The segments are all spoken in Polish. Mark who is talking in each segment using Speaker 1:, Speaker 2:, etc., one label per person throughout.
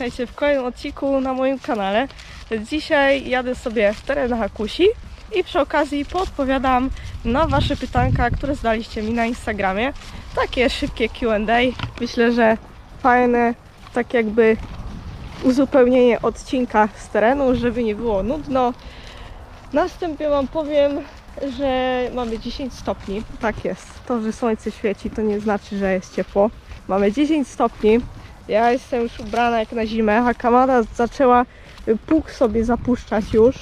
Speaker 1: witajcie w kolejnym odcinku na moim kanale. Dzisiaj jadę sobie w teren Hakusi i przy okazji podpowiadam na Wasze pytanka, które zadaliście mi na Instagramie. Takie szybkie Q&A. Myślę, że fajne, tak jakby uzupełnienie odcinka z terenu, żeby nie było nudno. Następnie Wam powiem, że mamy 10 stopni. Tak jest. To, że słońce świeci, to nie znaczy, że jest ciepło. Mamy 10 stopni. Ja jestem już ubrana jak na zimę, a Kamada zaczęła pług sobie zapuszczać już.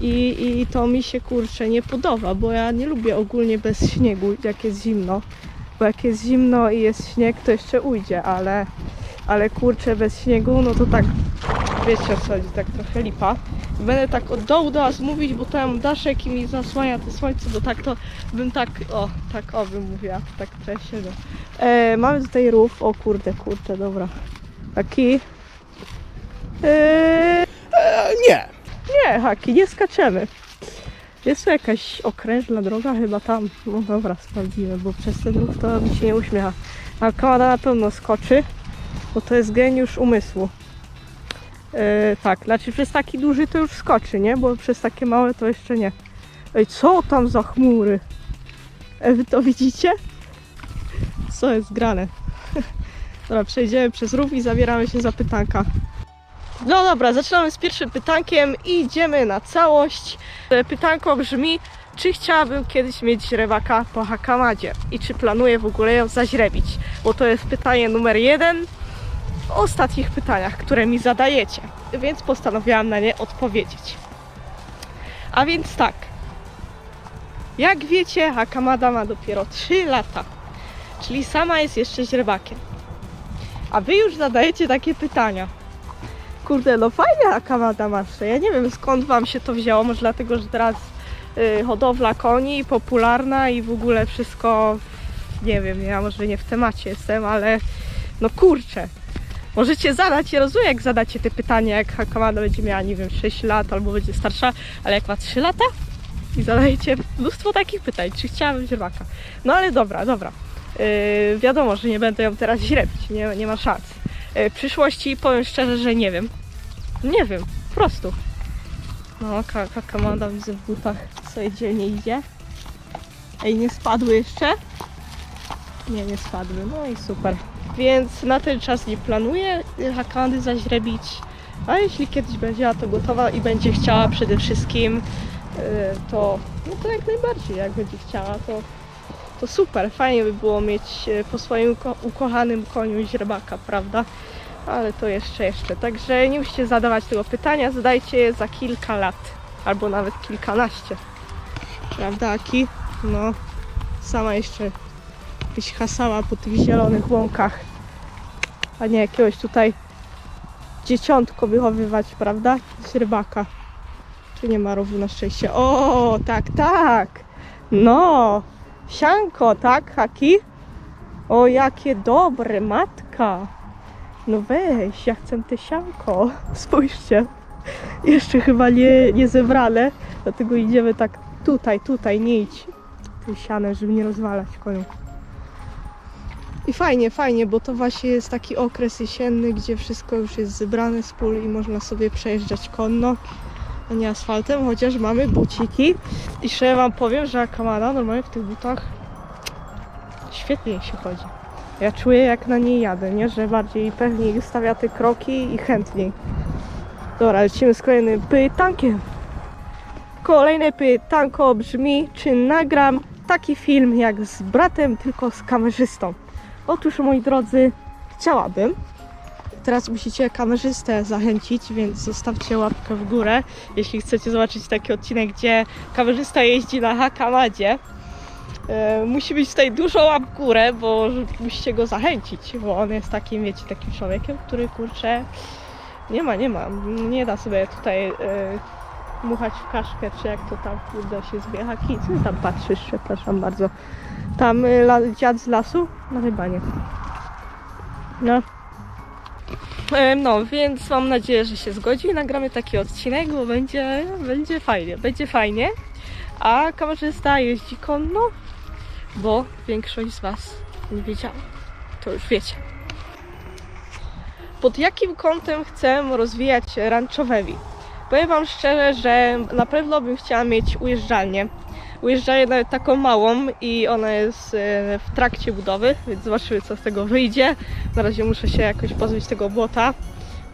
Speaker 1: I, I to mi się kurczę nie podoba, bo ja nie lubię ogólnie bez śniegu, jak jest zimno. Bo jak jest zimno i jest śnieg, to jeszcze ujdzie, ale, ale kurczę bez śniegu, no to tak, wiecie o co chodzi, tak trochę lipa. Będę tak od dołu do was mówić, bo tam daszek i mi zasłania to słońce, bo tak to bym tak, o, tak o bym mówiła, tak siedzę. E, mamy tutaj rów, o kurde, kurde, dobra. Taki. E,
Speaker 2: E, nie.
Speaker 1: nie, haki, nie skaczemy. Jest tu jakaś okrężna droga chyba tam. No dobra, sprawdzimy, bo przez ten ruch to mi się nie uśmiecha. A Kamada na pewno skoczy, bo to jest geniusz umysłu. E, tak, znaczy przez taki duży to już skoczy, nie? Bo przez takie małe to jeszcze nie. Ej, co tam za chmury? E, wy to widzicie? Co jest grane? Dobra, przejdziemy przez rów i zabieramy się za pytanka. No dobra, zaczynamy z pierwszym pytankiem i idziemy na całość. E, Pytanko brzmi, czy chciałabym kiedyś mieć rybaka po Hakamadzie i czy planuję w ogóle ją zaźrebić? Bo to jest pytanie numer jeden ostatnich pytaniach, które mi zadajecie, więc postanowiłam na nie odpowiedzieć. A więc tak, jak wiecie, Hakamada ma dopiero 3 lata, czyli sama jest jeszcze źrebakiem. A wy już zadajecie takie pytania. Kurde, no fajnie Akamada masz. Ja nie wiem skąd wam się to wzięło, może dlatego, że teraz y, hodowla koni popularna i w ogóle wszystko, nie wiem, ja może nie w temacie jestem, ale no kurczę. Możecie zadać, ja rozumiem jak zadacie te pytania, jak Hakamada będzie miała, nie wiem, 6 lat albo będzie starsza, ale jak ma 3 lata i zadajecie mnóstwo takich pytań, czy chciałabym źrebaka. No ale dobra, dobra. Yy, wiadomo, że nie będę ją teraz źrebić, nie, nie ma szans. Yy, w przyszłości powiem szczerze, że nie wiem. Nie wiem, po prostu. No, ka- ka- Kamada widzę w butach sobie dzielnie idzie. Ej, nie spadły jeszcze? Nie, nie spadły, no i super. Więc na ten czas nie planuję Hakandy zaźrebić. A jeśli kiedyś będzie to gotowa i będzie chciała przede wszystkim, yy, to, no to jak najbardziej, jak będzie chciała, to, to super. Fajnie by było mieć yy, po swoim uko- ukochanym koniu źrebaka, prawda? ale to jeszcze, jeszcze. Także nie musicie zadawać tego pytania, zadajcie je za kilka lat, albo nawet kilkanaście. Prawda, Aki? No, sama jeszcze byś hasała po tych zielonych łąkach, a nie jakiegoś tutaj dzieciątko wychowywać, prawda? Z rybaka. Tu nie ma rowu na szczęście. O, tak, tak! No, sianko, tak, Haki? O, jakie dobre, matka! No weź, ja chcę te sianko. Spójrzcie. Jeszcze chyba nie, nie zebrane, dlatego idziemy tak tutaj, tutaj, nie idź tym sianem, żeby nie rozwalać koniu. I fajnie, fajnie, bo to właśnie jest taki okres jesienny, gdzie wszystko już jest zebrane z pól i można sobie przejeżdżać konno, a nie asfaltem, chociaż mamy buciki. I szczerze wam powiem, że Kamada normalnie w tych butach świetnie się chodzi. Ja czuję jak na niej jadę, nie? Że bardziej pewniej stawia te kroki i chętniej. Dobra, lecimy z kolejnym pytankiem. Kolejne pytanko brzmi, czy nagram taki film jak z bratem, tylko z kamerzystą? Otóż, moi drodzy, chciałabym. Teraz musicie kamerzystę zachęcić, więc zostawcie łapkę w górę, jeśli chcecie zobaczyć taki odcinek, gdzie kamerzysta jeździ na Hakamadzie. E, musi być tutaj dużo łap w górę, bo musicie go zachęcić, bo on jest takim, wiecie, takim człowiekiem, który kurczę nie ma, nie ma, nie da sobie tutaj e, muchać w kaszkę, czy jak to tam kurde się zbiega. Ki, co ty tam patrzysz, przepraszam bardzo. Tam y, la, dziad z lasu? No chyba nie. No. E, No, więc mam nadzieję, że się zgodzi nagramy taki odcinek, bo będzie, będzie fajnie, będzie fajnie. A kamerzysta jeździ konno, bo większość z Was nie wiedziała. To już wiecie. pod jakim kątem chcę rozwijać ranczowewi. Powiem Wam szczerze, że na pewno bym chciała mieć ujeżdżalnię. Ujeżdżalnię nawet taką małą i ona jest e, w trakcie budowy, więc zobaczymy co z tego wyjdzie. Na razie muszę się jakoś pozbyć tego błota.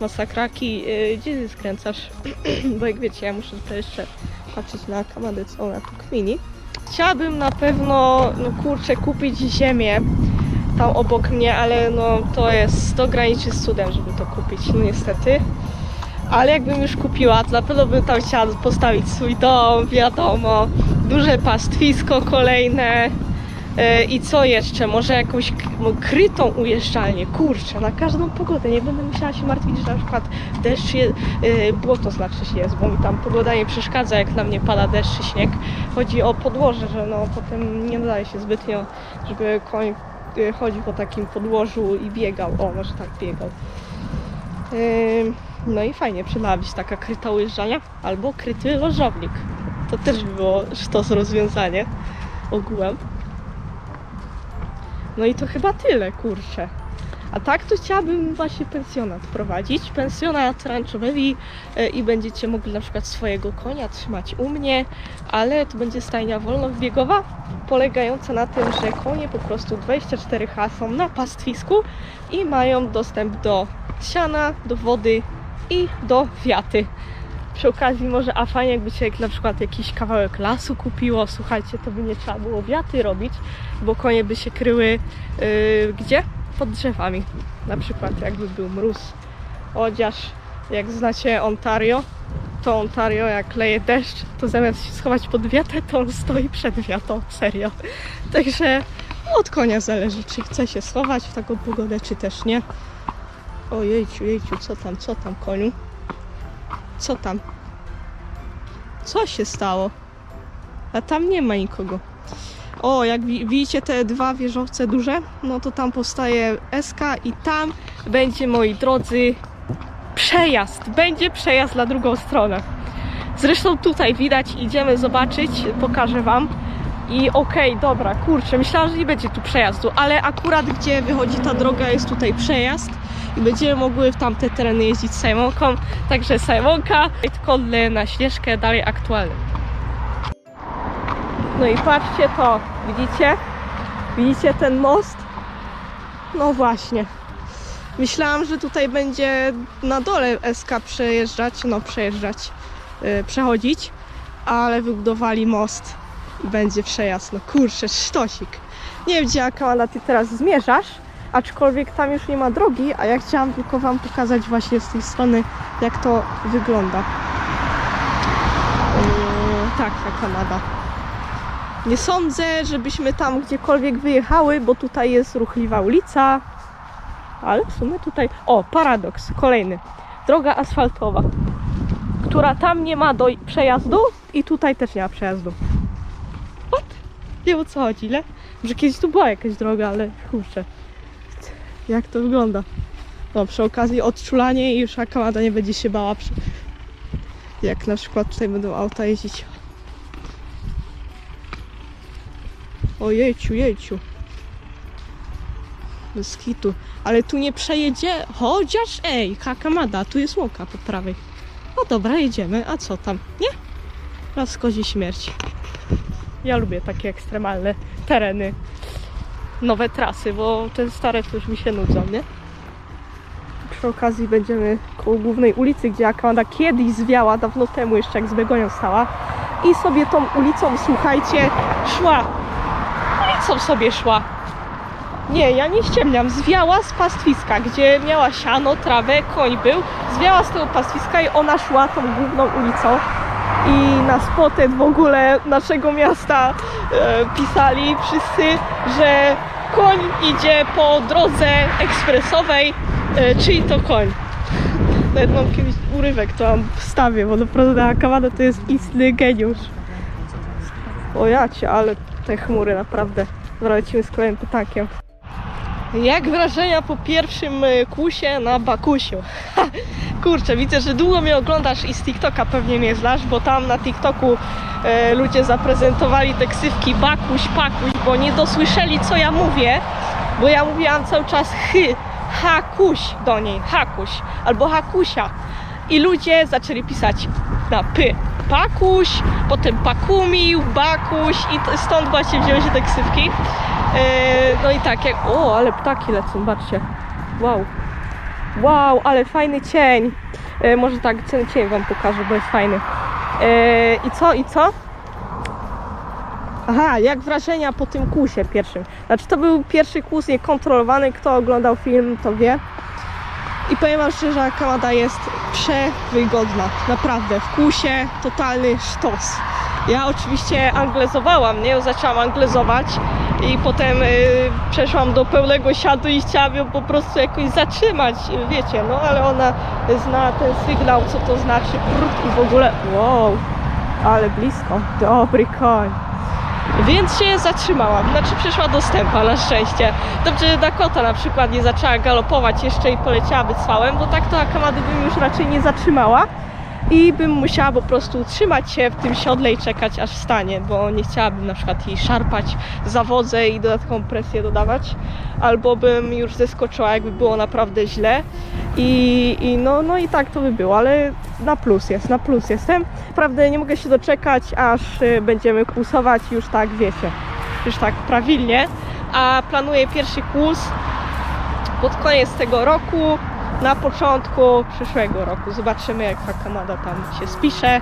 Speaker 1: Masakraki, e, gdzie ty skręcasz? Bo jak wiecie, ja muszę tutaj jeszcze patrzeć na kamadę, co ona tu kmini. Chciałabym na pewno, no kurczę, kupić ziemię tam obok mnie, ale no to jest, to graniczy z cudem, żeby to kupić, no niestety. Ale jakbym już kupiła, to na pewno bym tam chciała postawić swój dom, wiadomo, duże pastwisko kolejne. E, I co jeszcze? Może jakąś krytą ujeżdżalnię. Kurczę, na każdą pogodę. Nie będę musiała się martwić, że na przykład deszcz, je, e, błoto znaczy się jest, bo mi tam pogoda nie przeszkadza, jak na mnie pada deszcz czy śnieg. Chodzi o podłoże, że no potem nie nadaje się zbytnio, żeby koń e, chodził po takim podłożu i biegał. O, może tak biegał. No i fajnie, przydałaby taka kryta ujeżdżania albo kryty lożownik. To też by było sztos rozwiązanie ogółem. No i to chyba tyle, kurczę. A tak to chciałabym właśnie pensjonat prowadzić. Pensjonat ranczowy e, i będziecie mogli na przykład swojego konia trzymać u mnie, ale to będzie stajnia wolnobiegowa, polegająca na tym, że konie po prostu 24H są na pastwisku i mają dostęp do siana, do wody i do wiaty. Przy okazji może, a fajnie jakby się jak na przykład jakiś kawałek lasu kupiło, słuchajcie, to by nie trzeba było wiaty robić, bo konie by się kryły yy, gdzie? Pod drzewami. Na przykład jakby był mróz. Chociaż jak znacie Ontario, to Ontario jak leje deszcz, to zamiast się schować pod wiatę, to on stoi przed wiatą, serio. Także od konia zależy, czy chce się schować w taką pogodę, czy też nie. O jejciu, jejciu, co tam, co tam koniu? Co tam? Co się stało? A tam nie ma nikogo. O, jak wi- widzicie te dwa wieżowce duże, no to tam powstaje SK i tam będzie, moi drodzy, przejazd. Będzie przejazd na drugą stronę. Zresztą tutaj widać, idziemy zobaczyć, pokażę Wam. I okej, dobra, kurczę, myślałam, że nie będzie tu przejazdu, ale akurat gdzie wychodzi ta droga jest tutaj przejazd i będziemy mogły w tamte tereny jeździć z Simonką. Także Simonka, Kolle na Śnieżkę, dalej aktualny. No i patrzcie to, widzicie? Widzicie ten most? No właśnie. Myślałam, że tutaj będzie na dole SK przejeżdżać, no przejeżdżać, yy, przechodzić, ale wybudowali most i będzie przejazd. No kurczę, sztosik. Nie wiem, gdzie Akala ty teraz zmierzasz, aczkolwiek tam już nie ma drogi, a ja chciałam tylko Wam pokazać właśnie z tej strony, jak to wygląda. Yy, tak, ta Kanada. Nie sądzę, żebyśmy tam gdziekolwiek wyjechały, bo tutaj jest ruchliwa ulica. Ale w sumie tutaj. O, paradoks, kolejny. Droga asfaltowa, która tam nie ma do przejazdu i tutaj też nie ma przejazdu. What? Nie o co chodzi, ile? Że kiedyś tu była jakaś droga, ale kurczę. Jak to wygląda? No, przy okazji odczulanie i już Akamada nie będzie się bała, przy... jak na przykład tutaj będą auta jeździć. O jejciu, jejciu. Bez kitu. Ale tu nie przejedzie, chociaż ej, Kakamada, tu jest łąka po prawej. No dobra, jedziemy, a co tam, nie? Raz kozi śmierć. Ja lubię takie ekstremalne tereny, nowe trasy, bo te stare to już mi się nudzą, nie? Przy okazji będziemy koło głównej ulicy, gdzie Akamada kiedyś zwiała, dawno temu jeszcze jak z Begonią stała. I sobie tą ulicą, słuchajcie, szła ulicą sobie szła. Nie, ja nie ściemniam. Zwiała z pastwiska, gdzie miała siano, trawę, koń był. Zwiała z tego pastwiska i ona szła tą główną ulicą. I na spotet w ogóle naszego miasta e, pisali wszyscy, że koń idzie po drodze ekspresowej, e, czyj to koń. Nawet mam kiedyś urywek, to mam wstawię, bo naprawdę Akawada to jest istny geniusz. O jacie, ale te chmury naprawdę. Dobra, z kolejnym pytankiem. Jak wrażenia po pierwszym y, kłusie na Bakusiu? Kurczę, widzę, że długo mnie oglądasz i z TikToka pewnie mnie znasz, bo tam na TikToku e, ludzie zaprezentowali te ksywki Bakuś, Pakuś, bo nie dosłyszeli co ja mówię, bo ja mówiłam cały czas chy, Hakuś do niej, Hakuś albo Hakusia. I ludzie zaczęli pisać na py. Pakuś, potem Pakumił, Bakuś i stąd właśnie wzięły się te ksywki. E, no i tak, jak, o, ale ptaki lecą, zobaczcie. Wow. Wow, ale fajny cień. E, może tak, cień wam pokażę, bo jest fajny. E, I co, i co? Aha, jak wrażenia po tym kłusie pierwszym. Znaczy to był pierwszy kłus niekontrolowany, kto oglądał film to wie. I powiem wam szczerze, że Kanada jest przewygodna. Naprawdę, w kłusie totalny sztos. Ja oczywiście anglezowałam, nie? Zaczęłam anglezować i potem y, przeszłam do pełnego siadu i chciałam ją po prostu jakoś zatrzymać, wiecie, no ale ona zna ten sygnał, co to znaczy prut i w ogóle, wow, ale blisko, dobry koń. Więc się zatrzymałam, znaczy przeszła do stępa na szczęście. Dobrze, że Dakota na przykład nie zaczęła galopować jeszcze i poleciała wycwałem, bo tak to Akamady bym już raczej nie zatrzymała i bym musiała po prostu utrzymać się w tym siodle i czekać aż wstanie, bo nie chciałabym na przykład jej szarpać za wodze i dodatkową presję dodawać, albo bym już zeskoczyła jakby było naprawdę źle. I, i no, no i tak to by było, ale na plus jest, na plus jestem. Naprawdę nie mogę się doczekać, aż y, będziemy kłusować już tak, wiecie, już tak prawilnie, a planuję pierwszy kłus pod koniec tego roku, na początku przyszłego roku. Zobaczymy jak ta Kanada tam się spisze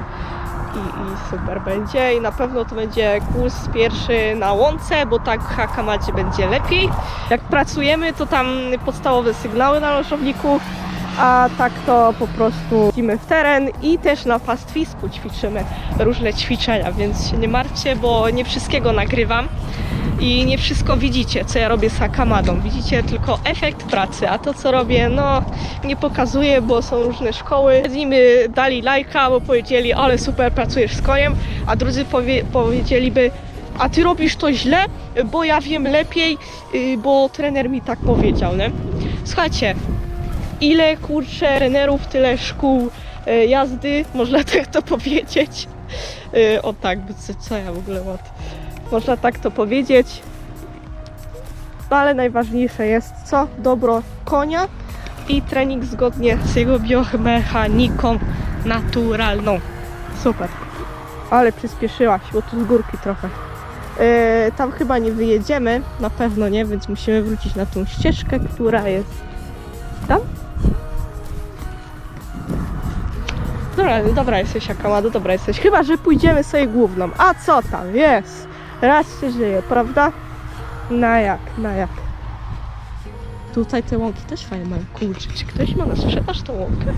Speaker 1: i, i super będzie i na pewno to będzie kurs pierwszy na łące, bo tak w Hakamadzie będzie lepiej. Jak pracujemy to tam podstawowe sygnały na lożowniku, a tak to po prostu idziemy w teren i też na pastwisku ćwiczymy różne ćwiczenia, więc się nie martwcie, bo nie wszystkiego nagrywam i nie wszystko widzicie, co ja robię z Hakamadą. Widzicie tylko efekt pracy, a to, co robię, no nie pokazuję, bo są różne szkoły. Z nimi dali lajka, bo powiedzieli, ale super pracujesz z koniem, a drudzy powie, powiedzieliby, a ty robisz to źle, bo ja wiem lepiej, yy, bo trener mi tak powiedział, nie? Słuchajcie, ile kurczę trenerów, tyle szkół e, jazdy, można tak to powiedzieć. E, O tak, co ja w ogóle mam? Można tak to powiedzieć. No, ale najważniejsze jest co? Dobro konia i trening zgodnie z jego biomechaniką naturalną. Super. Ale przyspieszyłaś, bo tu z górki trochę. E, tam chyba nie wyjedziemy, na pewno nie, więc musimy wrócić na tą ścieżkę, która jest tam. Dobra, dobra jesteś Akamado, dobra jesteś. Chyba, że pójdziemy sobie główną. A co tam, jest. Raz się żyje, prawda? Na jak, na jak. Tutaj te łąki też fajne mają. Kurczę, czy ktoś ma na sprzedaż tą łąkę?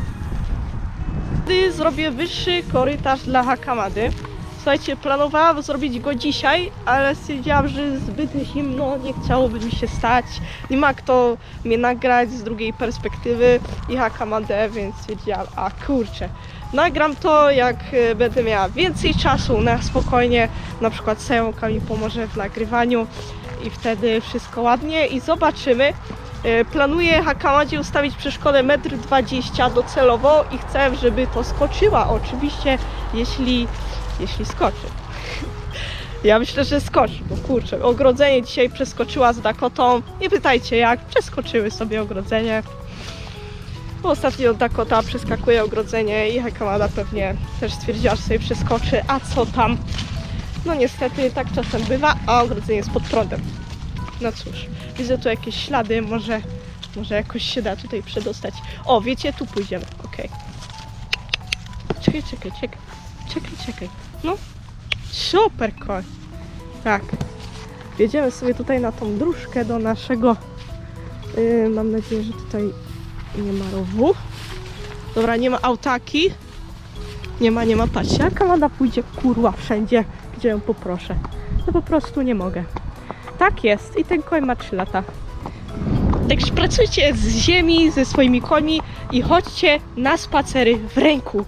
Speaker 1: Gdy zrobię wyższy korytarz dla Hakamady. Słuchajcie, planowałam zrobić go dzisiaj, ale stwierdziłam, że zbyt zimno, nie chciałoby mi się stać. Nie ma kto mnie nagrać z drugiej perspektywy i Hakamadę, więc stwierdziłam, a kurczę, nagram to jak e, będę miała więcej czasu na spokojnie, na przykład Sejonka mi pomoże w nagrywaniu i wtedy wszystko ładnie i zobaczymy. E, Planuję Hakamadzie ustawić przeszkodę 1,20 m docelowo i chcę, żeby to skoczyła. Oczywiście, jeśli, jeśli skoczy. Ja myślę, że skoczy, bo kurczę, ogrodzenie dzisiaj przeskoczyła z Dakotą. Nie pytajcie jak, przeskoczyły sobie ogrodzenie. Bo ostatnio Dakota przeskakuje ogrodzenie i Hakamada pewnie też stwierdziła, że sobie przeskoczy, a co tam? No niestety tak czasem bywa, a ogrodzenie jest pod prądem. No cóż, widzę tu jakieś ślady, może, może jakoś się da tutaj przedostać. O, wiecie, tu pójdziemy, okej. Czekaj, czekaj, czekaj, czekaj, czekaj. No, super koń. Tak. Wjedziemy sobie tutaj na tą dróżkę do naszego... Yy, mam nadzieję, że tutaj nie ma rowu. Dobra, nie ma autaki. Nie ma, nie ma. Patrzcie, jaka Kamada pójdzie kurła wszędzie, gdzie ją poproszę. No po prostu nie mogę. Tak jest i ten koń ma 3 lata. Także pracujcie z ziemi, ze swoimi końmi i chodźcie na spacery w ręku.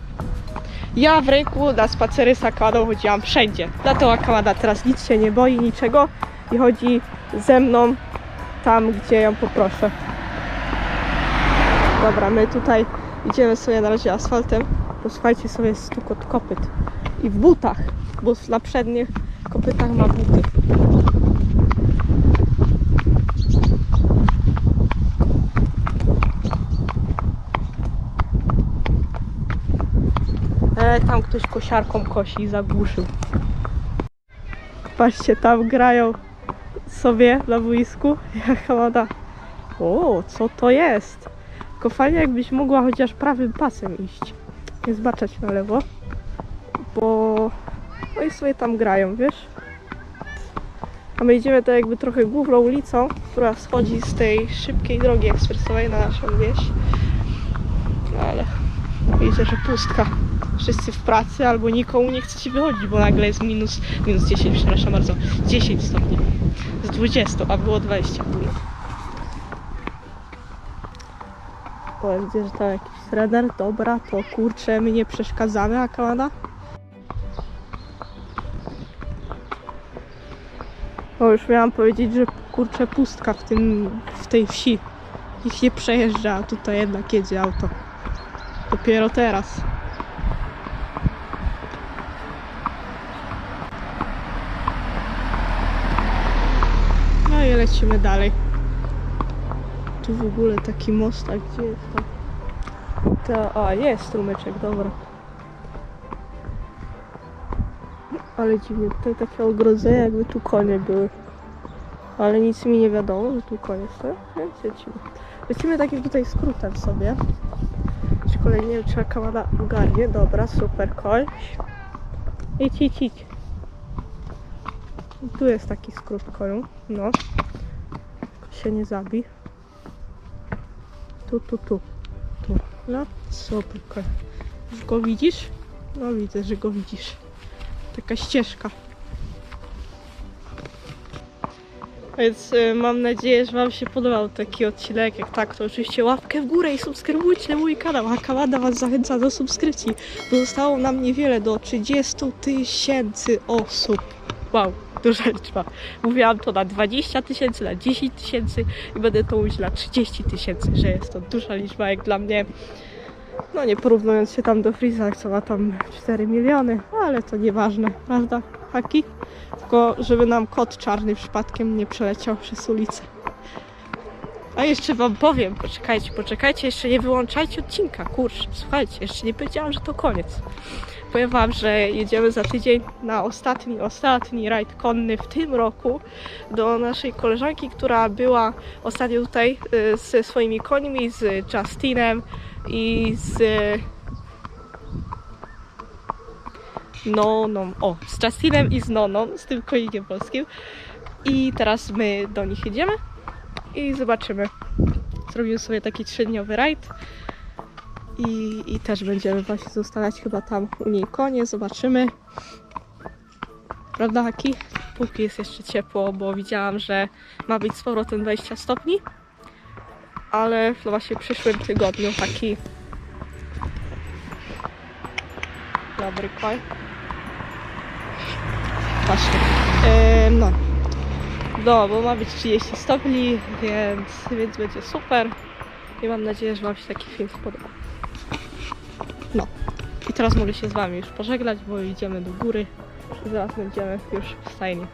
Speaker 1: Ja w ręku na spacery z Akadą chodziłam wszędzie. Dlatego Akamada teraz nic się nie boi, niczego i chodzi ze mną tam, gdzie ją poproszę. Dobra, my tutaj idziemy sobie na razie asfaltem. Posłuchajcie sobie stukot kopyt. I w butach, bo na przednich kopytach ma buty. E, tam ktoś kosiarką kosi i zagłuszył. Patrzcie, tam grają sobie na boisku. Jaka woda. O, co to jest? Tylko fajnie jakbyś mogła chociaż prawym pasem iść. Nie zbaczać na lewo. Bo... No i sobie tam grają, wiesz? A my idziemy tak jakby trochę główną ulicą, która schodzi z tej szybkiej drogi ekspresowej na naszą wieś. No ale widzę, że pustka. Wszyscy w pracy albo nikomu nie chce się wychodzić, bo nagle jest minus, minus 10, przepraszam bardzo, 10 stopni. Z 20, a było 20 pół. O, widzę, że tam jakiś trener. Dobra, to kurczę, my nie przeszkadzamy, a Kanada? O, już miałam powiedzieć, że kurczę pustka w tym, w tej wsi. Ich nie przejeżdża, a tutaj jednak jedzie auto. Dopiero teraz. No i lecimy dalej. Tu w ogóle taki most, a gdzie jest to? to a, jest strumyczek, dobra. Ale dziwnie, tutaj takie ogrodzenie, jakby tu konie były. Ale nic mi nie wiadomo, że tu konie są, więc lecimy. Lecimy takim tutaj skrótem sobie. Aczkolwiek nie wiem, czy kamera ogarnie. Dobra, super, koń. Idź, idź, idź. Tu jest taki skrót koniu, no. Tylko się nie zabi. Tu, tu, tu. Tu. No, super. Już go widzisz? No widzę, że go widzisz. Taka ścieżka. Więc y, mam nadzieję, że Wam się podobał taki odcinek. Jak tak, to oczywiście łapkę w górę i subskrybujcie mój kanał. A Kawada Was zachęca do subskrypcji. Bo zostało nam niewiele do 30 tysięcy osób. Wow, duża liczba. Mówiłam to na 20 tysięcy, na 10 tysięcy i będę to mówić na 30 tysięcy, że jest to duża liczba jak dla mnie. No nie porównując się tam do Freeza, co ma tam 4 miliony, ale to nieważne, prawda? Haki? Tylko żeby nam kot czarny przypadkiem nie przeleciał przez ulicę. A jeszcze wam powiem, poczekajcie, poczekajcie, jeszcze nie wyłączajcie odcinka, kurczę, słuchajcie, jeszcze nie powiedziałam, że to koniec. Powiem wam, że jedziemy za tydzień na ostatni, ostatni rajd konny w tym roku do naszej koleżanki, która była ostatnio tutaj y, ze swoimi końmi, z Justinem i z Noną, o, z Justinem i z Noną, z tym konikiem polskim. I teraz my do nich jedziemy i zobaczymy. Zrobimy sobie taki trzydniowy rajd. I, I też będziemy właśnie zostawiać chyba tam u niej konie, zobaczymy. Prawda, Haki? Póki jest jeszcze ciepło, bo widziałam, że ma być z powrotem 20 stopni. Ale właśnie w przyszłym tygodniu taki dobry koń. Właśnie. E, no. No, bo ma być 30 stopni, więc, więc będzie super. I mam nadzieję, że Wam się taki film spodoba. No. I teraz mogę się z Wami już pożegnać, bo idziemy do góry. Zaraz będziemy już w stajni.